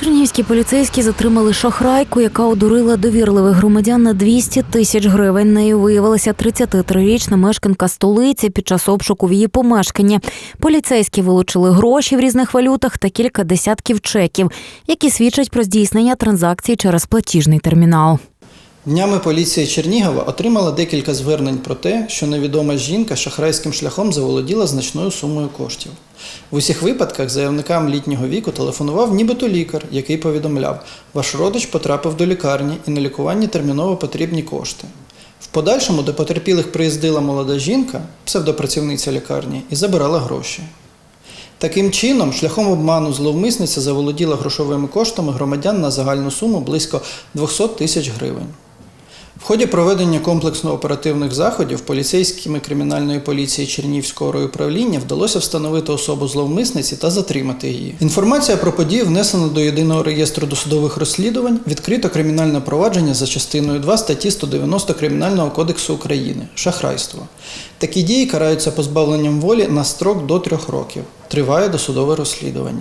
Чернігівські поліцейські затримали шахрайку, яка одурила довірливих громадян на 200 тисяч гривень. Нею виявилася 33-річна мешканка столиці під час обшуку в її помешканні. Поліцейські вилучили гроші в різних валютах та кілька десятків чеків, які свідчать про здійснення транзакцій через платіжний термінал. Днями поліція Чернігова отримала декілька звернень про те, що невідома жінка шахрайським шляхом заволоділа значною сумою коштів. В усіх випадках заявникам літнього віку телефонував нібито лікар, який повідомляв, ваш родич потрапив до лікарні і на лікуванні терміново потрібні кошти. В подальшому до потерпілих приїздила молода жінка, псевдопрацівниця лікарні, і забирала гроші. Таким чином, шляхом обману зловмисниця заволоділа грошовими коштами громадян на загальну суму близько 200 тисяч гривень. В ході проведення комплексно оперативних заходів поліцейськими кримінальної поліції Чернівського райуправління вдалося встановити особу зловмисниці та затримати її. Інформація про подію внесена до єдиного реєстру досудових розслідувань, відкрито кримінальне провадження за частиною 2 статті 190 Кримінального кодексу України шахрайство. Такі дії караються позбавленням волі на строк до трьох років. Триває досудове розслідування.